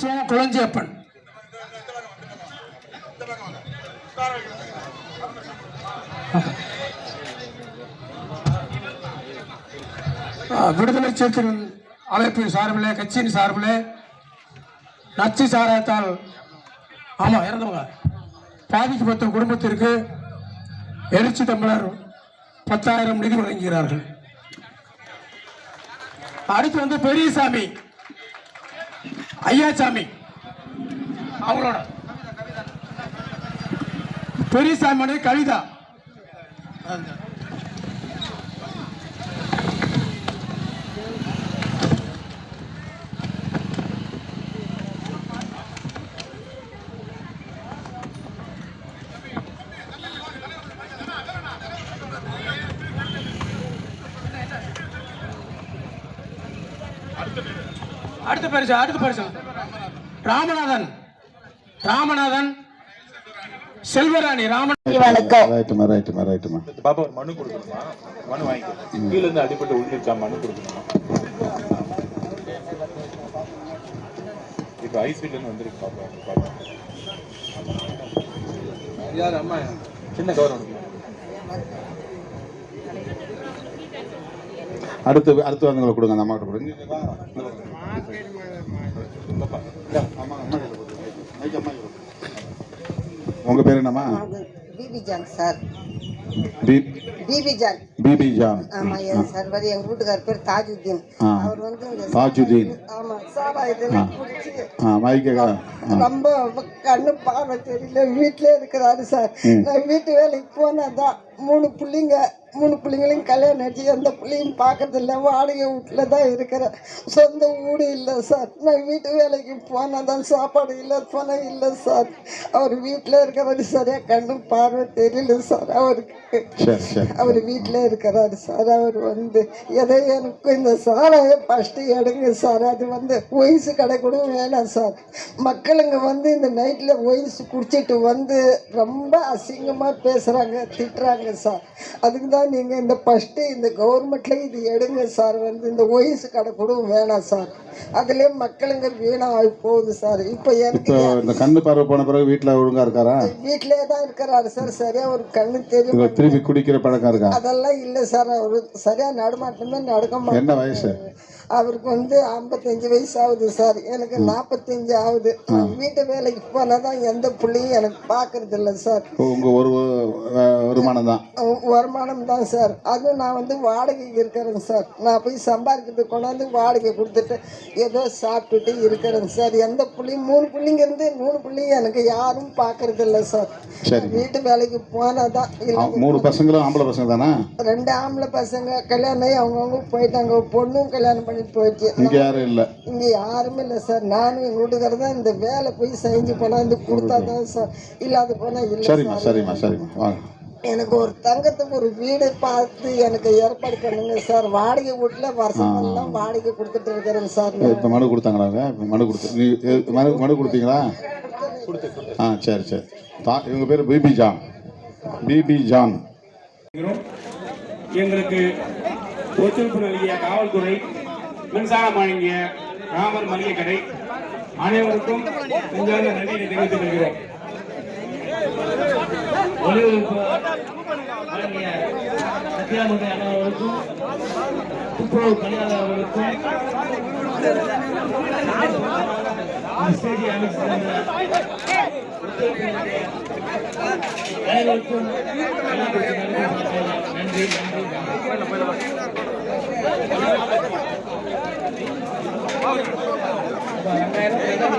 சிவம் குளஞ்சியப்பன் விடுதலை சிறுத்தைகள் அமைப்பின் சார்பிலே கட்சியின் சார்பிலே நச்சு சாராயத்தால் ஆமாம் இறந்தவங்க. பாதிக்கப்பட்ட குடும்பத்திற்கு எழுச்சி தமிழர் பத்தாயிரம் நிதி வழங்குகிறார்கள். அடுத்து வந்து பெரியசாமி. ஐயாசாமி அவங்களோட. பெரியசாமி கவிதா. அடுத்த பரிசு அடுத்த பரிசு ராமநாதன். ராமநாதன். செல்வராணி ராமன் வணக்கம். ரைட்டுமா ரைட்டுமா ரைட்டுமா பாப்பா ஒரு மனு கொடுக்கணுமா? மனு வாங்கிக்கோ. கீழ இருந்து அடிபட்டு விழுந்துருச்சா மனு கொடுக்கணுமா? இப்போ ஐஸ்வீட்ல இருந்து வந்திருக்கு பாப்பா பாப்பா. யார் அம்மா சின்ன கவர்மெண்ட். அடுத்து அடுத்து வந்தவங்களை கொடுங்க அந்த அம்மா கிட்ட கொடுங்க. உங்க பேர் என்னம்மா? Bibi John sir. BP Jan. Bibi Jan. ஆமா சார் வந்து எங்க வீட்டுக்கார் பேர் தாஜுத்தீன். ஆ. அவர் வந்து தாஜுதீன். ஆமா சாராயத்தெல்லாம் குடிச்சு ஆ மைக்க ரொம்ப கண்ணு பார்வை தெரியல. வீட்டிலே இருக்கிறாரு சார். நான் வீட்டு வேலைக்கு போனாதான். மூணு பிள்ளைங்க மூணு பிள்ளைங்களையும் கல்யாணம் ஆச்சு. எந்த பிள்ளையும் பார்க்கறது இல்லை வாடகை வீட்டில் தான் இருக்கிறேன். சொந்த வீடு இல்லை சார். நான் வீட்டு வேலைக்கு போனால் தான் சாப்பாடு இல்லை பணம் இல்லை சார். அவர் வீட்டில் இருக்கிறாரு சரியாக கண்ணு பார்வை தெரியல சார். அவருக்கு அவர் வீட்டில் இருக்கிறாரு சார். அவர் வந்து எதோ எனக்கு இந்த சாராய ஃபஸ்ட்டு எடுங்க சார். அது வந்து ஒய்ஸு கடை கூட வேணாம் சார். மக்களுங்க வந்து இந்த நைட்டில் ஒய்ஸ் குடிச்சிட்டு வந்து ரொம்ப அசிங்கமாக பேசுகிறாங்க திட்டுறாங்க. சார். அதுக்கு தான் நீங்கள் இந்த ஃபஸ்ட்டு இந்த கவர்மெண்ட்டில் இது எடுங்க சார். வந்து இந்த ஒய்ஸ் கடை கூட வேணாம் சார். அதுலேயே மக்களுங்க வீணாகி போகுது சார். இப்போ எனக்கு இந்த கண்ணு பார்வை போன பிறகு வீட்டில் ஒழுங்கா இருக்காரா? வீட்டிலே தான் இருக்கிறாரு சார். சரியாக ஒரு கண்ணு தெரியும் திருப்பி குடிக்கிற பழக்கம் இருக்கா? அதெல்லாம் இல்லை சார். அவர் சரியா நடுமாட்டமே நடக்க மாட்டார் என்ன வயசு? அவருக்கு வந்து ஐம்பத்தஞ்சு வயசு ஆகுது சார். எனக்கு நாற்பத்தஞ்சு ஆகுது. வீட்டு வேலைக்கு போனால் தான் எந்த பிள்ளையும் எனக்கு பார்க்கறது இல்லை சார். இப்போ உங்க ஒரு வருமானம் தான். வருமானம் தான் சார். அதுவும் நான் வந்து வாடகைக்கு இருக்கிறேங்க சார். நான் போய் சம்பாதிக்கிறது கொண்டாந்து வாடகை கொடுத்துட்டு ஏதோ சாப்பிட்டுட்டு இருக்கிறேங்க சார். எந்த பிள்ளையும் மூணு பிள்ளைங்க இருந்து மூணு பிள்ளைங்க எனக்கு யாரும் பார்க்கறது இல்லை சார். சரி. வீட்டு வேலைக்கு போனால் தான் மூணு பசங்களும் ஆம்பளை பசங்க தானே? ரெண்டு ஆம்பளை பசங்க கல்யாணம் அவங்கவுங்க போயிட்டாங்க. பொண்ணும் கல்யாணம் பண்ணி போயிடுச்சு. இங்க யாரும் இல்லை. இங்கே யாருமே இல்லை சார். நானும் எங்கள் வீட்டுக்காரர் தான் இந்த வேலை போய் செஞ்சு கொண்டாந்து கொடுத்தா தான் சார். இல்லாத போனால் இல்லை சரிம்மா சரிம்மா சரிம்மா. வாங்க. எனக்கு ஒரு தங்கத்துக்கு ஒரு வீடு பார்த்து எனக்கு ஏற்பாடு பண்ணுங்க சார். வாடகை வீட்டில் வருஷமெல்லாம் வாடகை கொடுத்துட்டு இருக்கிறேங்க சார் இப்போ மனு கொடுத்தாங்களா அவங்க? இப்ப மனு கொடுத்து. நீ மனு மனு கொடுத்தீங்களா? ஆ சரி சரி. தா இவங்க பேர் பிபி ஜான். பிபி ஜான். எங்களுக்கு ஒத்துழைப்பு நல்கிய காவல்துறை மின்சாரம் வழங்கிய ராமர் மளிகை கடை அனைவருக்கும் நன்றியை தெரிவித்துக் கொள்கிறோம். ஒளிபரப்பு வழங்கிய சத்யாமுக அண்ணாவர்களுக்கும் துப்புரவு பணியாளர் ஸ்டேஜை அமைச்சு அனைவருக்கும் நன்றி நன்றி நன்றி.